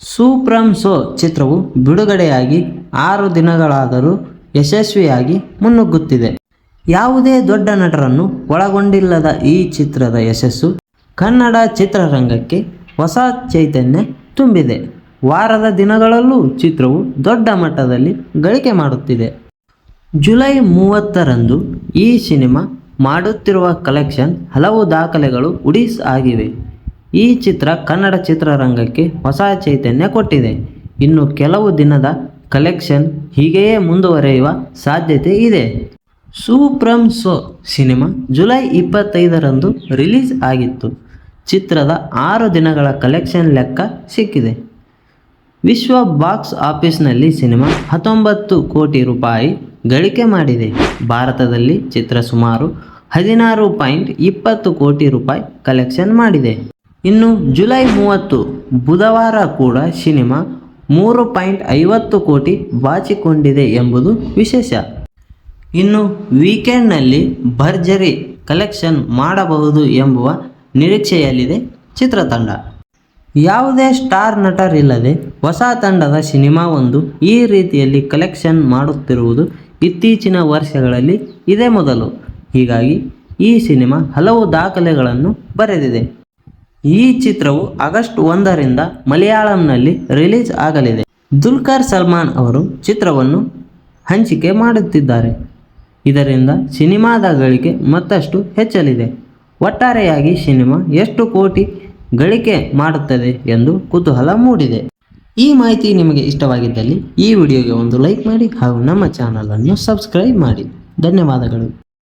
ಸೂಪ್ರಮ್ so ಚಿತ್ರವು ಬಿಡುಗಡೆಯಾಗಿ ಆರು ದಿನಗಳಾದರೂ ಯಶಸ್ವಿಯಾಗಿ ಮುನ್ನುಗ್ಗುತ್ತಿದೆ. ಯಾವುದೇ ದೊಡ್ಡ ನಟರನ್ನು ಒಳಗೊಂಡಿಲ್ಲದ ಈ ಚಿತ್ರದ ಯಶಸ್ಸು ಕನ್ನಡ ಚಿತ್ರರಂಗಕ್ಕೆ ಹೊಸ ಚೈತನ್ಯ ತುಂಬಿದೆ. ವಾರದ ದಿನಗಳಲ್ಲೂ ಚಿತ್ರವು ದೊಡ್ಡ ಮಟ್ಟದಲ್ಲಿ ಗಳಿಕೆ ಮಾಡುತ್ತಿದೆ. ಜುಲೈ ಮೂವತ್ತರಂದು ಈ ಸಿನಿಮಾ ಮಾಡುತ್ತಿರುವ ಕಲೆಕ್ಷನ್ ಹಲವು ದಾಖಲೆಗಳು ಉಡಿಸ್ ಆಗಿವೆ. ಈ ಚಿತ್ರ ಕನ್ನಡ ಚಿತ್ರರಂಗಕ್ಕೆ ಹೊಸ ಚೈತನ್ಯ ಕೊಟ್ಟಿದೆ. ಇನ್ನು ಕೆಲವು ದಿನದ ಕಲೆಕ್ಷನ್ ಹೀಗೆಯೇ ಮುಂದುವರೆಯುವ ಸಾಧ್ಯತೆ ಇದೆ. ಸೂಪ್ರಮ್ ಸೋ ಸಿನಿಮಾ ಜುಲೈ ಇಪ್ಪತ್ತೈದರಂದು ರಿಲೀಸ್ ಆಗಿತ್ತು. ಚಿತ್ರದ ಆರು ದಿನಗಳ ಕಲೆಕ್ಷನ್ ಲೆಕ್ಕ ಸಿಕ್ಕಿದೆ. ವಿಶ್ವ ಬಾಕ್ಸ್ ಆಫೀಸ್ನಲ್ಲಿ ಸಿನಿಮಾ ಹತ್ತೊಂಬತ್ತು ಕೋಟಿ ರೂಪಾಯಿ ಗಳಿಕೆ ಮಾಡಿದೆ. ಭಾರತದಲ್ಲಿ ಚಿತ್ರ ಸುಮಾರು ಹದಿನಾರು ಪಾಯಿಂಟ್ ಇಪ್ಪತ್ತು ಕೋಟಿ ರೂಪಾಯಿ ಕಲೆಕ್ಷನ್ ಮಾಡಿದೆ. ಇನ್ನು ಜುಲೈ ಮೂವತ್ತು ಬುಧವಾರ ಕೂಡ ಸಿನಿಮಾ ಮೂರು ಪಾಯಿಂಟ್ ಐವತ್ತು ಕೋಟಿ ಬಾಚಿಕೊಂಡಿದೆ ಎಂಬುದು ವಿಶೇಷ. ಇನ್ನು ವೀಕೆಂಡ್ನಲ್ಲಿ ಭರ್ಜರಿ ಕಲೆಕ್ಷನ್ ಮಾಡಬಹುದು ಎಂಬುವ ನಿರೀಕ್ಷೆಯಲ್ಲಿದೆ ಚಿತ್ರತಂಡ. ಯಾವುದೇ ಸ್ಟಾರ್ ನಟರಿಲ್ಲದೆ ಹೊಸ ತಂಡದ ಸಿನಿಮಾವೊಂದು ಈ ರೀತಿಯಲ್ಲಿ ಕಲೆಕ್ಷನ್ ಮಾಡುತ್ತಿರುವುದು ಇತ್ತೀಚಿನ ವರ್ಷಗಳಲ್ಲಿ ಇದೇ ಮೊದಲು. ಹೀಗಾಗಿ ಈ ಸಿನಿಮಾ ಹಲವು ದಾಖಲೆಗಳನ್ನು ಬರೆದಿದೆ. ಈ ಚಿತ್ರವು ಆಗಸ್ಟ್ ಒಂದರಿಂದ ಮಲಯಾಳಂನಲ್ಲಿ ರಿಲೀಸ್ ಆಗಲಿದೆ. ದುಲ್ಕರ್ ಸಲ್ಮಾನ್ ಅವರು ಚಿತ್ರವನ್ನು ಹಂಚಿಕೆ ಮಾಡುತ್ತಿದ್ದಾರೆ. ಇದರಿಂದ ಸಿನಿಮಾದ ಗಳಿಕೆ ಮತ್ತಷ್ಟು ಹೆಚ್ಚಲಿದೆ. ಒಟ್ಟಾರೆಯಾಗಿ ಸಿನಿಮಾ ಎಷ್ಟು ಕೋಟಿ ಗಳಿಕೆ ಮಾಡುತ್ತದೆ ಎಂದು ಕುತೂಹಲ ಮೂಡಿದೆ. ಈ ಮಾಹಿತಿ ನಿಮಗೆ ಇಷ್ಟವಾಗಿದ್ದಲ್ಲಿ ಈ ವಿಡಿಯೋಗೆ ಒಂದು ಲೈಕ್ ಮಾಡಿ ಹಾಗೂ ನಮ್ಮ ಚಾನಲನ್ನು ಸಬ್ಸ್ಕ್ರೈಬ್ ಮಾಡಿ. ಧನ್ಯವಾದಗಳು.